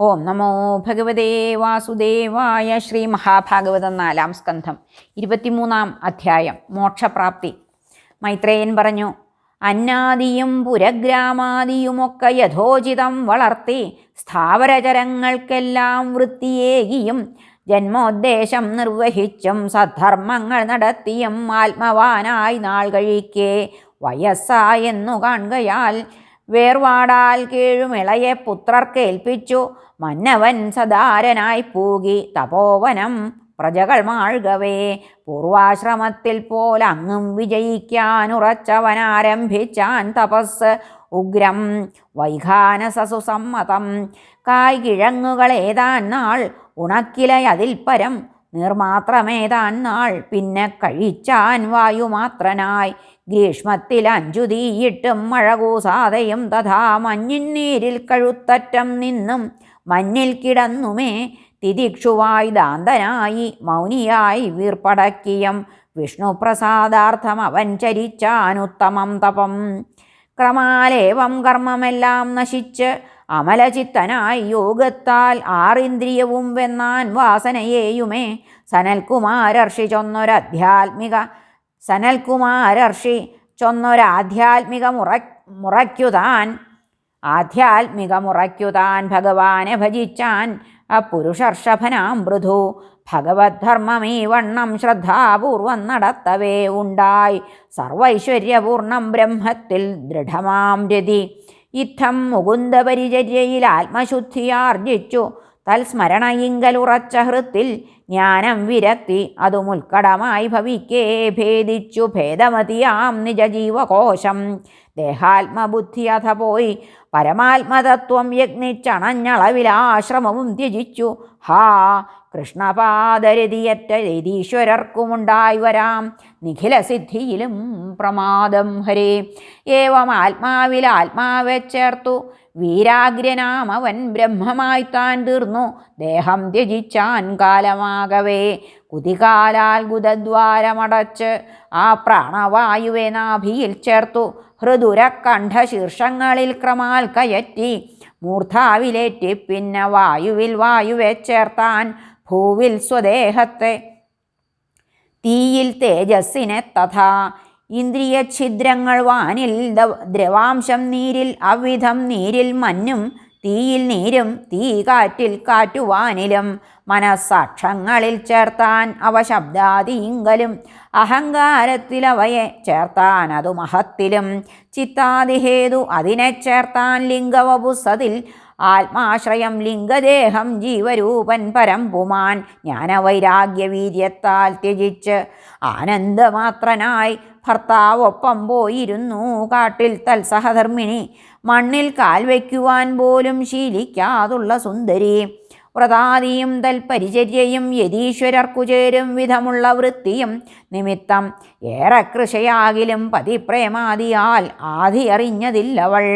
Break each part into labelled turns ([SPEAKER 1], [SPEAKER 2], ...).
[SPEAKER 1] ഓം നമോ ഭഗവതേ വാസുദേവായ ശ്രീ മഹാഭാഗവതം നാലാം സ്കന്ധം ഇരുപത്തിമൂന്നാം അധ്യായം മോക്ഷപ്രാപ്തി. മൈത്രേയൻ പറഞ്ഞു അന്നാദിയും പുരഗ്രാമാദിയുമൊക്കെ യഥോചിതം വളർത്തി സ്ഥാവരചരങ്ങൾക്കെല്ലാം വൃത്തിയേകിയും ജന്മോദ്ദേശം നിർവഹിച്ചും സദ്ധർമ്മങ്ങൾ നടത്തിയും ആത്മവാനായി നാൾ കഴിക്കേ വയസ്സായെന്നു കാണുകയാൽ വേർവാടാൽ കീഴുമിളയെ പുത്രർക്കേൽപ്പിച്ചു മന്നവൻ സദാരനായി പൂകി. തപോവനം പ്രജകൾ മാഴ്കവേ പൂർവാശ്രമത്തിൽ പോലങ്ങും വിജയിക്കാനുറച്ചവനാരംഭിച്ചാൻ തപസ്. ഉഗ്രം വൈഖാനസസുസമ്മതം. കായ്കിഴങ്ങുകളേതാൻ നാൾ ഉണക്കിലയതിൽ പരം. നീർമാത്രമേതാൻ നാൾ. പിന്നെ കഴിച്ചാൻ വായുമാത്രനായി ഗ്രീഷ്മത്തിൽ അഞ്ചു തീയിട്ടും മഴ കൂസാതെയും തഥാ മഞ്ഞിൻ നീരിൽ കഴുത്തറ്റം നിന്നും മഞ്ഞിൽ കിടന്നുമേ. തിദിക്ഷുവായി ദാന്തനായി മൗനിയായി വീർപ്പടക്കിയം. വിഷ്ണുപ്രസാദാർത്ഥം അവൻ ചരിച്ചാനുത്തമം തപം. ക്രമാലേവം കർമ്മമെല്ലാം നശിച്ച് അമലചിത്തനായി യോഗത്താൽ ആറിന്ദ്രിയവും വെന്നാൻ വാസനയേയുമേ. സനൽകുമാരർഷി ചൊന്നൊരാധ്യാത്മിക സനൽകുമാരർഷി ചൊന്നൊരാധ്യാത്മിക മുറ മുറയ്ക്കുതാൻ. ആധ്യാത്മിക മുറയ്ക്കുതാൻ ഭഗവാനെ ഭജിച്ചാൻ അപുരുഷർഷഭനാം മൃദു ഭഗവദ്ധർമ്മമീ വണ്ണം ശ്രദ്ധാപൂർവം നടത്തവേ ഉണ്ടായി. സർവൈശ്വര്യപൂർണം ബ്രഹ്മത്തിൽ ദൃഢമാം രതി. ഇത്തം മുകുന്ദപരിചര്യയിൽ ആത്മശുദ്ധിയാർജിച്ചു തൽസ്മരണയിങ്കലുറച്ച ഹൃത്തിൽ ജ്ഞാനം വിരക്തി. അതുമുൽക്കടമായി ഭവിക്കേ ഭേദിച്ചു ഭേദമതിയാം നിജജീവകോശം. ദേഹാത്മബുദ്ധി അഥ പോയി പരമാത്മതത്വം യജ്ഞിച്ചണഞ്ഞളവിലാശ്രമവും ത്യജിച്ചു. ഹാ കൃഷ്ണപാദരതിയറ്റ രതീശ്വരർക്കുമുണ്ടായി വരാം. നിഖിലസിദ്ധിയിലും പ്രമാദം ഹരേ. ഏവം ആത്മാവിൽ ആത്മാവെ ചേർത്തു. വീരാഗ്രനാം അവൻ ബ്രഹ്മമായി താൻ തീർന്നു. ദേഹം ത്യജിച്ചാൻ കാലമാകവേ. കുതികാലാൽ ഗുദദ്വാരമടച്ച് ആ പ്രാണവായുവെ നാഭിയിൽ ചേർത്തു. ഹൃദുരക്കണ്ഠ ശീർഷങ്ങളിൽ ക്രമാൽ കയറ്റി. മൂർധാവിലേറ്റി പിന്നെ വായുവിൽ വായുവെ ചേർത്താൻ ഭൂവിൽ സ്വദേഹത്തെ. തീയിൽ തേജസ്സിനെ തഥാ. ഇന്ദ്രിയ ഛിദ്രങ്ങൾ വാനിൽ ദ്രവാംശം നീരിൽ അവിധം നീരിൽ മഞ്ഞും തീയിൽ നീരും തീ കാറ്റിൽ കാറ്റുവാനിലും. മനസ്സാക്ഷങ്ങളിൽ ചേർത്താൻ അവ ശബ്ദാതീങ്കലും അഹങ്കാരത്തിൽ അവയെ ചേർത്താൻ അതു മഹത്തിലും. ചിത്താതിഹേതു അതിനെ ചേർത്താൻ ലിംഗവപുസ്സതിൽ ആത്മാശ്രയം ലിംഗദേഹം ജീവരൂപൻ പരം പുമാൻ ജ്ഞാനവൈരാഗ്യവീര്യത്താൽ ത്യജിച്ച് ആനന്ദമാത്രനായി ഭർത്താവൊപ്പം പോയിരുന്നു കാട്ടിൽ തൽസഹധർമ്മിണി മണ്ണിൽ കാൽ വയ്ക്കുവാൻ പോലും ശീലിക്കാതുള്ള സുന്ദരി. വ്രതാദിയും തൽപരിചര്യയും യതീശ്വരർക്കു ചേരും വിധമുള്ള വൃത്തിയും നിമിത്തം ഏറെ കൃഷയാകിലും പതിപ്രേമാദിയാൽ ആധി അറിഞ്ഞതില്ലവൾ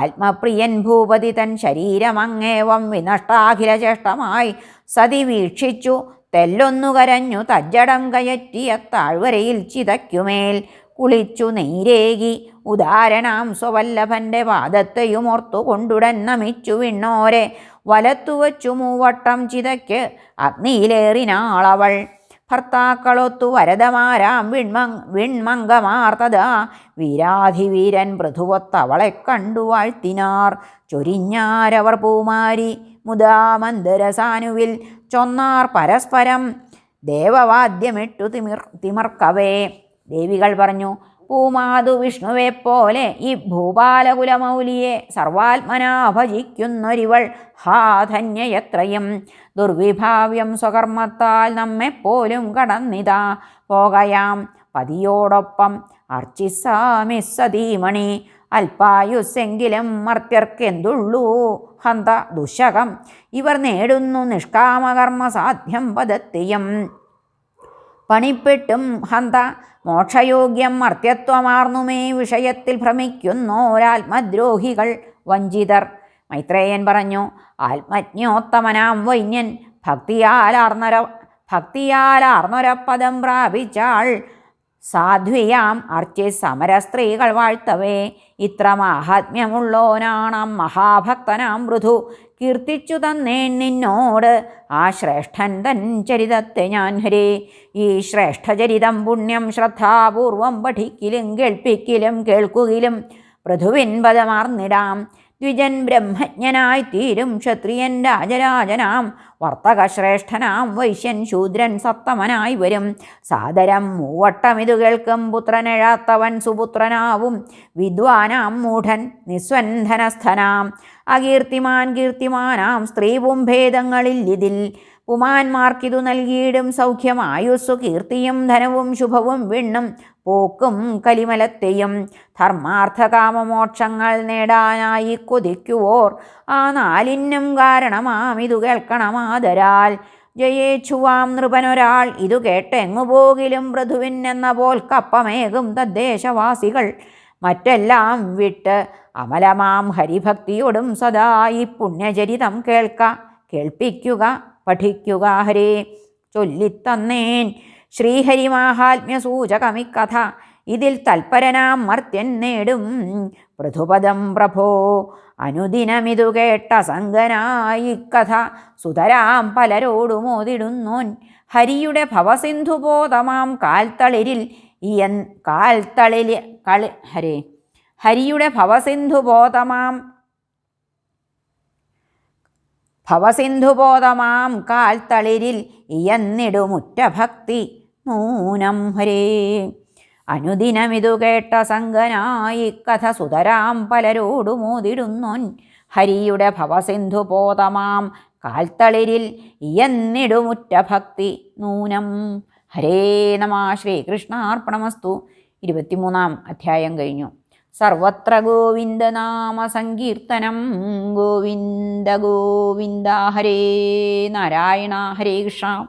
[SPEAKER 1] ആത്മപ്രിയൻ ഭൂപതി തൻ ശരീരമങ്ങേവം വിനഷ്ടാഖില ചേഷ്ടമായി സതി വീക്ഷിച്ചു തെല്ലൊന്നു കരഞ്ഞു തജ്ജടം കയറ്റിയ താഴ്വരയിൽ ചിതയ്ക്കുമേൽ കുളിച്ചു നെയ്രേകി. ഉദാരണാം സ്വവല്ലഭന്റെ പാദത്തെയും ഓർത്തു കൊണ്ടുടൻ നമിച്ചു വിണ്ണോരെ. വലത്തുവച്ചു മൂവട്ടം ചിതയ്ക്ക് അഗ്നിയിലേറിനാളവൾ ഭർത്താക്കളൊത്തു വരതമാരാം വിൺമങ് വിൺമങ്കമാർത്തതാ വീരാധിവീരൻ പൃഥുവത്തവളെ കണ്ടു വാഴ്ത്തിനാർ. ചൊരിഞ്ഞാരവർ പൂമാരി മുദാമന്ദരസാനുവിൽ ചൊന്നാർ പരസ്പരം ദേവവാദ്യമിട്ടു തിമിർ തിമർക്കവേ. ദേവികൾ പറഞ്ഞു പൂമാതു വിഷ്ണുവെ പോലെ ഈ ഭൂപാലകുലമൗലിയെ സർവാത്മനാ ഭജിക്കുന്നൊരിവൾ. ഹാ ദുർവിഭാവ്യം സ്വകർമ്മത്താൽ നമ്മെപ്പോലും കടന്നിതാ. പോകയാം. പതിയോടൊപ്പം അർച്ചിസാമി സതീമണി. അല്പായുസ്സെങ്കിലും മർത്യർക്കെന്തുള്ളൂ? ഹന്ത ദുശകം. ഇവർ നേടുന്നു നിഷ്കാമകർമ്മ സാധ്യം പദത്തിയും. പണിപ്പെട്ടും ഹന്ത മോക്ഷയോഗ്യം മർത്യത്വമാർന്നുമേ വിഷയത്തിൽ ഭ്രമിക്കുന്നോരാത്മദ്രോഹികൾ വഞ്ചിതർ. മൈത്രേയൻ പറഞ്ഞു ആത്മജ്ഞോത്തമനാം വൈന്യൻ ഭക്തിയാലാർന്നൊര ഭക്തിയാലാർന്നൊരപ്പദം പ്രാപിച്ചാൾ സാധ്വിയാം. അർച്ചി സമര സ്ത്രീകൾ വാഴ്ത്തവേ. ഇത്ര മാഹാത്മ്യമുള്ളോനാണാം മഹാഭക്തനാം മൃദു. കീർത്തിച്ചു തന്നേൻ നിന്നോട്. ആ ശ്രേഷ്ഠൻ തൻ ചരിതത്തെ ഞാൻ ഹരേ. ഈ ശ്രേഷ്ഠചരിതം പുണ്യം ശ്രദ്ധാപൂർവം പഠിക്കിലും കേൾപ്പിക്കിലും കേൾക്കുകിലും പൃഥുവിൻ പദമാർന്നിടാം ദ്വിജൻ ബ്രഹ്മജ്ഞനായി തീരും ക്ഷത്രിയൻ രാജരാജനാം. വർത്തകശ്രേഷ്ഠനാം വൈശ്യൻ ശൂദ്രൻ സത്തമനായി വരും. സാദരം മൂവട്ടമിതു കേൾക്കും പുത്രനെഴാത്തവൻ സുപുത്രനാവും. വിദ്വാനാം മൂഢൻ നിസ്വന്ധനസ്ഥനാം. അകീർത്തിമാൻ കീർത്തിമാനാം സ്ത്രീവും ഭേദങ്ങളിൽ ഇതിൽ. പുമാന്മാർക്കിതു നൽകിയിടും സൗഖ്യം ആയുസ്സു കീർത്തിയും ധനവും ശുഭവും വിണ്ണും. പോക്കും കലിമലത്തെയും ധർമാർത്ഥകാമമോക്ഷങ്ങൾ നേടാനായി കൊതിക്കുവോർ. ആ നാലിനും കാരണമാം ഇതു കേൾക്കണമാതരാൽ ജയേച്ഛുവാം നൃപനൊരാൾ ഇതു കേട്ടെങ്ങു പോകിലും എന്ന പോൽ കപ്പമേകും തദ്ദേശവാസികൾ. മറ്റെല്ലാം വിട്ട് അമലമാം ഹരിഭക്തിയോടും സദാ ഈ പുണ്യചരിതം കേൾക്ക കേൾപ്പിക്കുക പഠിക്കുക ഹരേ. ചൊല്ലിത്തന്നേൻ ശ്രീഹരിമാഹാത്മ്യസൂചകമിക്കഥ. ഇതിൽ തൽപരനാം മർത്യൻ നേടും. പൃഥുപദം പ്രഭോ അനുദിനമിതു കേട്ട സംഗനായി കഥ. സുതരാം പലരോടുമോതിടുന്നോൻ ഹരിയുടെ ഭവസിന്ധുബോധമാം കാൽത്തളിരിൽ. ഇയൻ കാൽത്തളി കളി ഹരേ. ഹരിയുടെ ഭവസിന്ധുബോധമാം ഭവസിന്ധുബോധമാം കാൽത്തളിരിൽ ഇയന്നിടുമുറ്റ ഭക്തി നൂനം ഹരേ. അനുദിനമിതു കേട്ട സംഗനായി കഥ സുതരാം പലരോടുമോതിടുന്നോൻ ഹരിയുടെ ഭവസിന്ധു പോതമാം കാൽത്തളിരിൽ എന്നിടുമുറ്റ ഭക്തി നൂനം. ഹരേ നമ ശ്രീകൃഷ്ണാർപ്പണമസ്തു. ഇരുപത്തിമൂന്നാം അധ്യായം കഴിഞ്ഞു. സർവത്ര ഗോവിന്ദനാമ സങ്കീർത്തനം. ഗോവിന്ദ ഗോവിന്ദ ഹരേ നാരായണ ഹരേ കൃഷ്ണ.